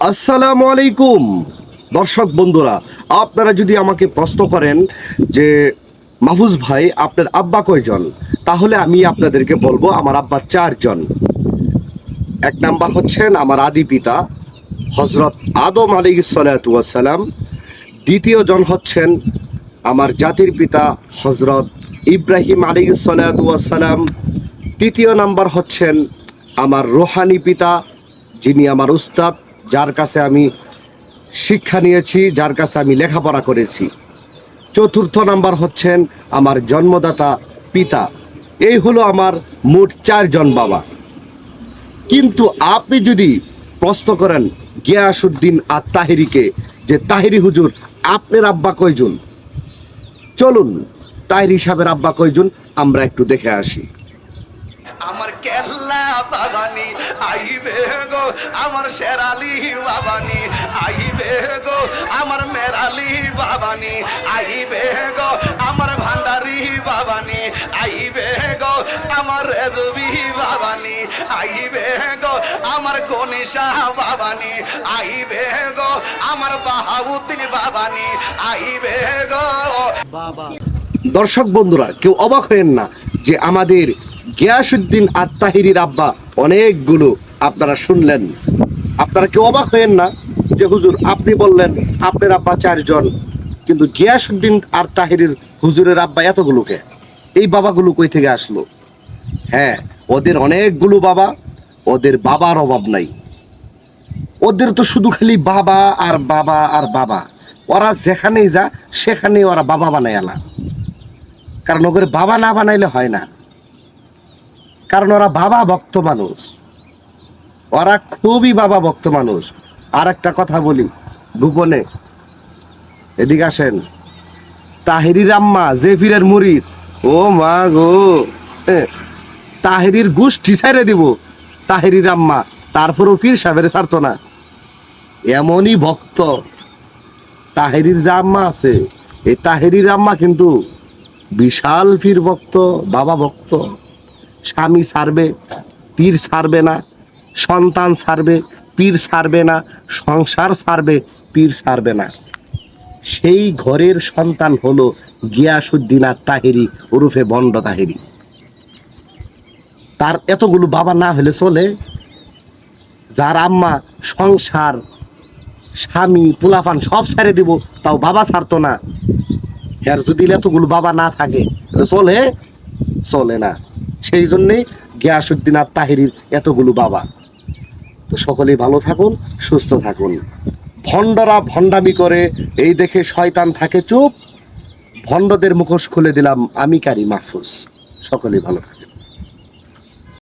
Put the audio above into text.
আসসালামু আলাইকুম। দর্শক বন্ধুরা, আপনারা যদি আমাকে প্রশ্ন করেন যে, মাহফুজ ভাই, আপনার আব্বা কয়জন? তাহলে আমি আপনাদেরকে বলব, আমার আব্বা চারজন। এক নাম্বার হচ্ছেন আমার আদি পিতা হজরত আদম আলী সালাম। দ্বিতীয় জন হচ্ছেন আমার জাতির পিতা হজরত ইব্রাহিম আলী সালাম। তৃতীয় নাম্বার হচ্ছেন আমার রোহানি পিতা, যিনি আমার উস্তাদ। যার কাছে আমি শিক্ষা নিয়েছি, যার কাছে আমি লেখাপড়া করেছি। চতুর্থ নাম্বার হচ্ছেন আমার জন্মদাতা পিতা। এই হলো আমার মোট চারজন বাবা। কিন্তু আপনি যদি প্রশ্ন করেন গিয়াসুদ্দিন আর তাহিরিকে যে, তাহিরি হুজুর, আপনার আব্বা কয়জন? চলুন, তাহিরি সাহেবের আব্বা কয়জন? আমরা একটু দেখে আসি। বাবানি, আইবে গো আমার শেরালি বাবানি, আইবে গো আমার মেরালি বাবানি, আইবে গো আমার ভান্ডারি বাবানি, আইবে গো আমার রেজবি বাবানি, আইবে গো আমার গণেশা বাবানি, আইবে গো আমার বাহাউদ্দিন বাবানি, আইবে গো। দর্শক বন্ধুরা, কেউ অবাক হয়েন না যে আমাদের গিয়াসুদ্দিন আত্মাহিরির আব্বা। অনেকগুলো আপনারা শুনলেন। আপনারা কেউ অবাক হয়েন না যে, হুজুর, আপনি বললেন আপনার আব্বা চারজন, কিন্তু গিয়াসুদ্দিন আর তাহিরির হুজুরের আব্বা এতগুলোকে? এই বাবাগুলো কই থেকে আসলো? হ্যাঁ ওদের অনেকগুলো বাবা, ওদের বাবার অভাব নাই। ওদের তো শুধু খালি বাবা আর বাবা আর বাবা। ওরা যেখানেই যা, সেখানেই ওরা বাবা বানায় না কারণ ওদের বাবা না বানাইলে হয় না। কারণ ওরা বাবা ভক্ত মানুষ। ওরা খুবই বাবা ভক্ত মানুষ। আর একটা কথা বলি গোপনে। এদিকে আসেন। তাহিরির আম্মা জেফিরের মুরিদ ও মা গো। এ, তাহিরির গোষ্ঠী ছেড়ে দিব তাহিরির আম্মা তারপরও ফির সাহেবের ছাড়তো না। এমনই ভক্ত। তাহেরির যে আম্মা আছে এই তাহেরির আম্মা কিন্তু বিশাল পীর ভক্ত বাবা ভক্ত। স্বামী ছাড়বে পীর ছাড়বে না, সন্তান ছাড়বে পীর ছাড়বে না, সংসার ছাড়বে পীর ছাড়বে না। সেই ঘরের সন্তান হলো গিয়াসুদ্দিন আর তাহেরি ওরফে বন্ড তাহেরি। তার এতগুলো বাবা না হলে চলে, যার আম্মা সংসার, স্বামী, পোলাপান সব ছেড়ে দিব, তাও বাবা ছাড়তো না। এর যদি এতগুলো বাবা না থাকে চলে চলে না। সেই জন্যেই গিয়াসুদ্দিন আর তাহিরির এতগুলো বাবা। তো সকলেই ভালো থাকুন, সুস্থ থাকুন। ভণ্ডরা ভণ্ডামি করে, এই দেখে শয়তান থাকে চুপ। ভণ্ডদের মুখোশ খুলে দিলাম আমি কারি মাহফুজ। সকলেই ভালো থাকুন।